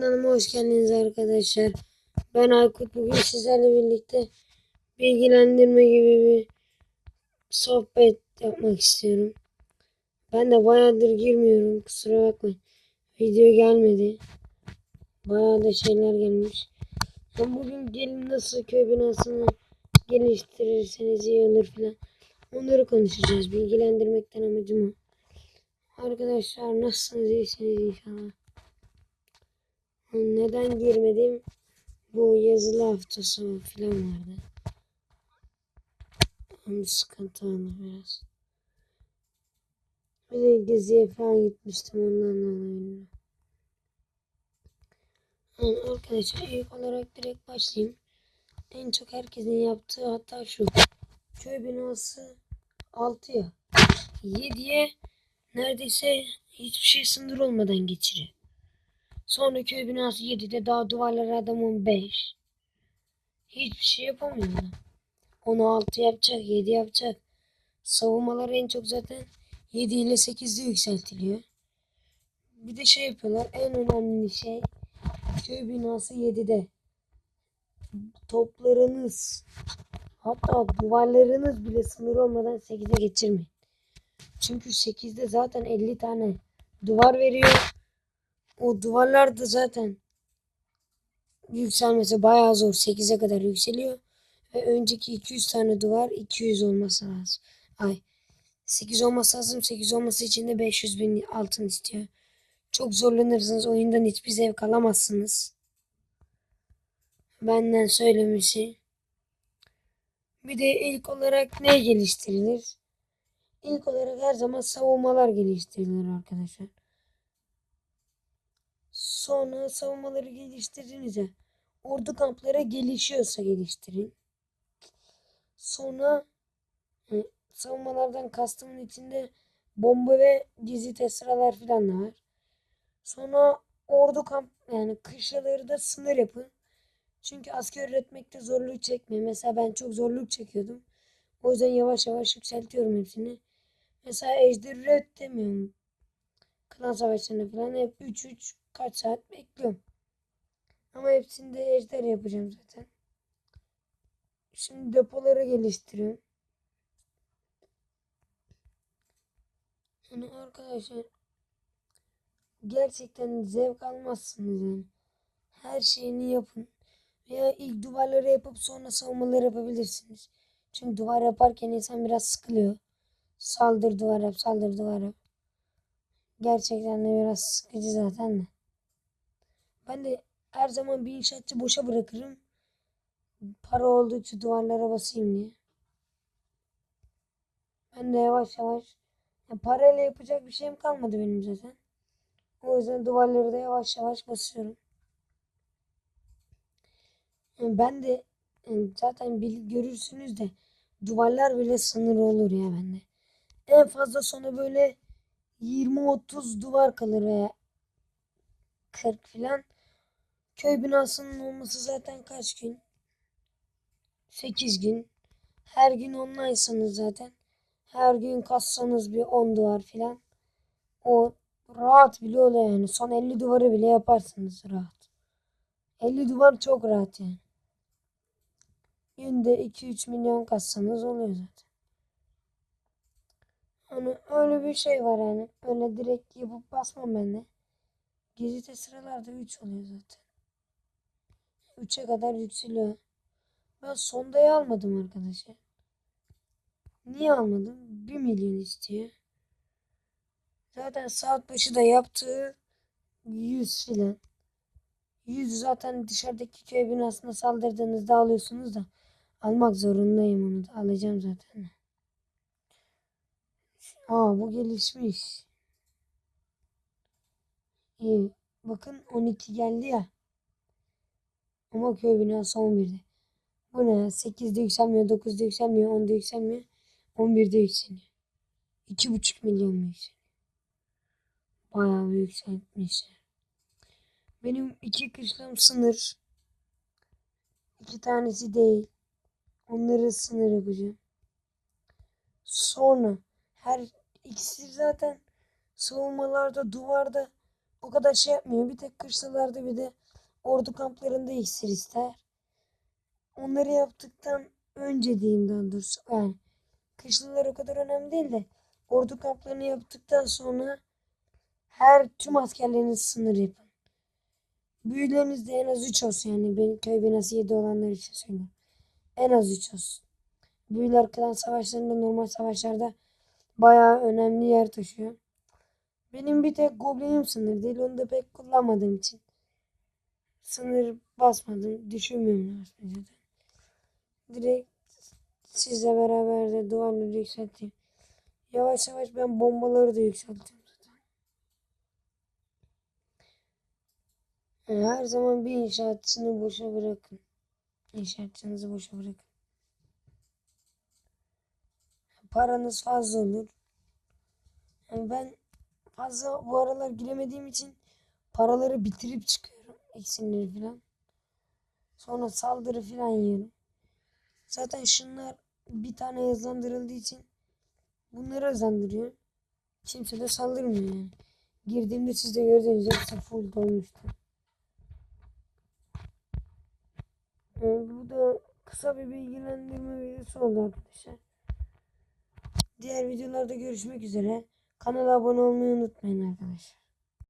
kanalıma hoş geldiniz arkadaşlar. Ben Aykut. Bugün sizlerle birlikte bilgilendirme gibi bir sohbet yapmak istiyorum. Ben de bayağıdır girmiyorum. Kusura bakmayın. Video gelmedi. Bayağı da şeyler gelmiş. Ben bugün gelin nasıl köy binasını geliştirirseniz iyi olur filan. Onları konuşacağız. Bilgilendirmekten amacım o. Arkadaşlar nasılsınız? İyisiniz inşallah. Neden girmedim? Bu yazılı haftası falan vardı. Onun sıkıntı oldu biraz. Bir de geziye falan gitmiştim ondan dolayı. Arkadaşlar ilk olarak direkt başlayayım. En çok herkesin yaptığı hatta şu. Köy binası 6 ya. 7'ye neredeyse hiçbir şey sınır olmadan geçiriyor. Sonra köy binası 7'de daha duvarlara adam 15. Hiçbir şey yapamıyor adam. Onu 6 yapacak, 7 yapacak. Savunmalar en çok zaten 7 ile 8'de yükseltiliyor. Bir de şey yapıyorlar. En önemli şey köy binası 7'de. Toplarınız hatta duvarlarınız bile sınır olmadan 8'e geçirmeyin. Çünkü 8'de zaten 50 tane duvar veriyor. O duvarlar da zaten yükselmesi bayağı zor. 8'e kadar yükseliyor. Ve önceki 200 tane duvar 200 olması lazım. Ay 8 olması lazım. 8 olması için de 500 bin altın istiyor. Çok zorlanırsınız. Oyundan hiçbir zevk alamazsınız. Benden söylemesi. Bir de ilk olarak ne geliştirilir? İlk olarak her zaman savunmalar geliştirilir arkadaşlar. Sonra savunmaları geliştirdiğinizde ordu kampları gelişiyorsa geliştirin. Sonra e, savunmalardan kastımın içinde bomba ve gizli tesralar falan da var. Sonra ordu kamp yani kışlaları da sınır yapın. Çünkü asker üretmekte zorluk çekmeyin. Mesela ben çok zorluk çekiyordum. O yüzden yavaş yavaş yükseltiyorum hepsini. Mesela ejder üret demiyorum. Klan savaşlarında falan hep 3-3 kaç saat bekliyorum. Ama hepsinde ejder yapacağım zaten. Şimdi depoları geliştiriyorum. Yani arkadaşlar gerçekten zevk almazsınız yani. Her şeyini yapın. Veya ilk duvarları yapıp sonra savunmaları yapabilirsiniz. Çünkü duvar yaparken insan biraz sıkılıyor. Saldır duvar yap, saldır duvar yap. Gerçekten de biraz sıkıcı zaten de. Ben de her zaman bir inşaatçı boşa bırakırım. Para oldukça duvarlara basayım diye. Ben de yavaş yavaş ya parayla yapacak bir şeyim kalmadı benim zaten. O yüzden duvarları da yavaş yavaş basıyorum. Yani ben de yani zaten görürsünüz de duvarlar bile sınır olur ya bende. En fazla sonra böyle 20-30 duvar kalır veya 40 filan. Köy binasının olması zaten kaç gün? 8 gün. Her gün online'sanız zaten. Her gün kassanız bir 10 duvar filan. O rahat bile oluyor yani. Son 50 duvarı bile yaparsınız rahat. 50 duvar çok rahat yani. Günde 2-3 milyon kassanız oluyor zaten. Hani öyle bir şey var yani. Öyle direkt yapıp basmam ben de. Gizli sıralarda 3 oluyor zaten. 3'e kadar yükseliyor. Ben sondayı almadım arkadaşlar. Niye almadım? 1 milyon istiyor. Zaten saat başı da yaptığı 100 filan. 100 zaten dışarıdaki köy binasına saldırdığınızda alıyorsunuz da almak zorundayım onu da alacağım zaten. Aa bu gelişmiş. İyi. Bakın 12 geldi ya. Ama köy binası 11'de. Bu ne ya? 8'de yükselmiyor, 9'da yükselmiyor, 10'da yükselmiyor. 11'de yükseliyor. 2,5 milyon mu yükseliyor? Bayağı bir yükseltmişler. Benim iki kışlam sınır. İki tanesi değil. Onları sınır yapacağım. Sonra her ikisi zaten savunmalarda duvarda o kadar şey yapmıyor. Bir tek kışlalarda bir de ordu kamplarında iksir ister. Onları yaptıktan önce diyeyim daha doğrusu. Yani kışlalar o kadar önemli değil de ordu kamplarını yaptıktan sonra her tüm askerleriniz sınır yapın. Büyüleriniz de en az 3 olsun yani benim köy binası 7 olanlar için söylüyorum. En az 3 olsun. Büyüler klan savaşlarında normal savaşlarda bayağı önemli yer taşıyor. Benim bir tek goblinim sınır değil. Onu da pek kullanmadığım için. Sınır basmadım. Düşünmüyorum zaten. Direkt sizle beraber de duvarları yükselteyim. Yavaş yavaş ben bombaları da yükselttim zaten. Yani her zaman bir inşaatçını boşa bırakın. İnşaatçınızı boşa bırakın. Paranız fazla olur. Yani ben fazla bu aralar giremediğim için paraları bitirip çıkıyorum. Eksinleri falan. Sonra saldırı falan yiyorum. Zaten şunlar bir tane hızlandırıldığı için bunları hızlandırıyor. Kimse de saldırmıyor yani. Girdiğimde siz de gördüğünüz hepsi full dolmuştu. Yani bu da kısa bir bilgilendirme videosu oldu arkadaşlar. Diğer videolarda görüşmek üzere. Kanala abone olmayı unutmayın arkadaşlar.